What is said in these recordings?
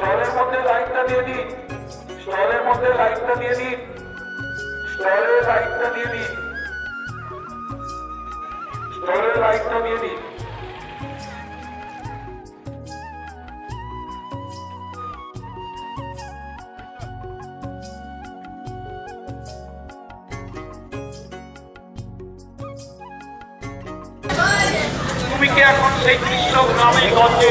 স্টলের মধ্যে লাইটটা দিয়ে দিন। স্টলের মধ্যে লাইটটা দিয়ে দিন। স্টলের লাইটটা দিয়ে দিন। স্টলের লাইটটা দিয়ে দিন। তুমি কি এখন সেই কৃষ্ণ গ্রামে গঞ্জে?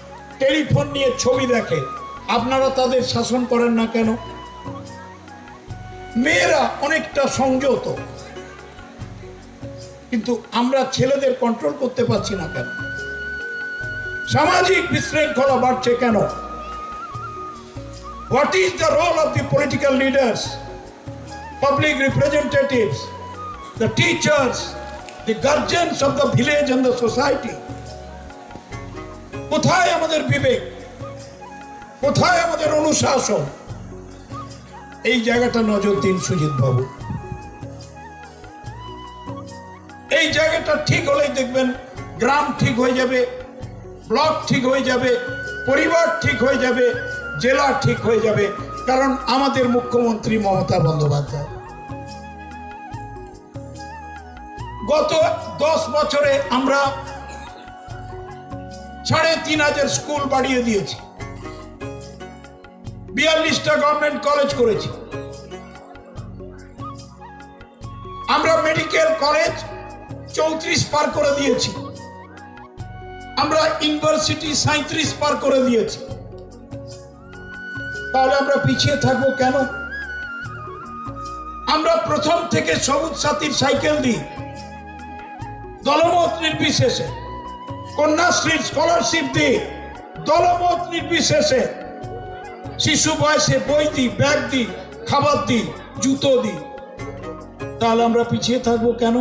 টেলিফোন নিয়ে ছবি দেখে। আপনারা তাদের শাসন করেন না কেন? মেয়েরা অনেকটা সংযত। কিন্তু আমরা ছেলেদের কন্ট্রোল করতে পারছি না কেন? সামাজিক বিশৃঙ্খলা বাড়ছে কেন? What is the role of the political leaders public representatives the teachers the guardians of the village and the society. কোথায় আমাদের বিবেক? কোথায় আমাদের অনুশাসন? এই জায়গাটা নজর দিন সুজিত বাবু। এই জায়গাটা ঠিক হলেই দেখবেন গ্রাম ঠিক হয়ে যাবে, ব্লক ঠিক হয়ে যাবে, পরিবার ঠিক হয়ে যাবে, জেলা ঠিক হয়ে যাবে। কারণ আমাদের মুখ্যমন্ত্রী মমতা বন্দ্যোপাধ্যায়। গত দশ বছরে আমরা সাড়ে তিন হাজার স্কুল বাড়িয়ে দিয়েছি। বিয়াল্লিশটা গভর্নমেন্ট কলেজ করেছি। আমরা মেডিকেল কলেজ চৌত্রিশ পার করে দিয়েছি। আমরা ইউনিভার্সিটি সাঁত্রিশ পার করে দিয়েছি। তাহলে আমরা পিছিয়ে থাকব কেন? আমরা প্রথম থেকে সবুজ সাথীর সাইকেল দিই। দলমত নির্বিশেষে। কন্যাশ্রীর স্কলারশিপ দিই দলমত নির্বিশেষে শিশু বয়সে বই দিই, ব্যাগ দিই, খাবার দিই, জুতো দিই। তাহলে আমরা পিছিয়ে থাকব কেন?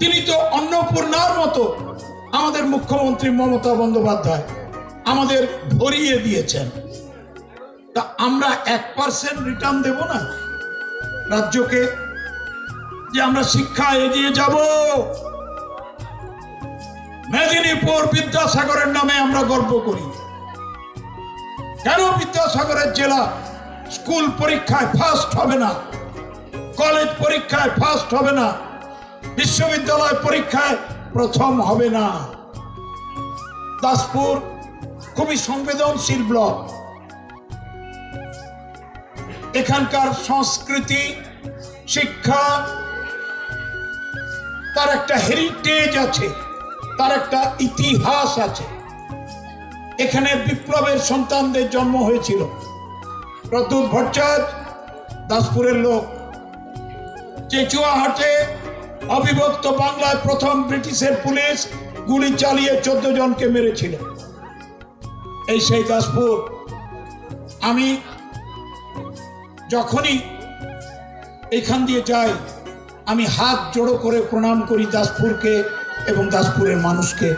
তিনি তো অন্নপূর্ণার মতো আমাদের মুখ্যমন্ত্রী মমতা বন্দ্যোপাধ্যায় আমাদের ভরিয়ে দিয়েছেন। তা আমরা এক পার্সেন্ট রিটার্ন দেব না? রাজ্যকে যে আমরা শিক্ষা এগিয়ে যাব। মেদিনীপুর বিদ্যাসাগরের নামে আমরা গর্ব করি। কেন বিদ্যাসাগরের জেলা স্কুল পরীক্ষায় ফার্স্ট হবে না? কলেজ পরীক্ষায় ফার্স্ট হবে না? বিশ্ববিদ্যালয় পরীক্ষায় প্রথম হবে না? দাসপুর খুবই সংবেদনশীল ব্লক। এখানকার সংস্কৃতি, শিক্ষা, তার একটা হেরিটেজ আছে। তার একটা ইতিহাস আছে। এখানে বিপ্লবের সন্তানদের জন্ম হয়েছিল। প্রদ্যুৎ ভট্টাচার্য, দাসপুরের লোক। চেচুয়াহাটে অবিভক্ত বাংলায় প্রথম ব্রিটিশের পুলিশ গুলি চালিয়ে চোদ্দ জনকে মেরেছিল। এই সেই দাসপুর। আমি যখনই এখান দিয়ে যাই, আমি হাত জোড়ো করে প্রণাম করি দাসপুরকে। এবং দাসপুরের মানুষকে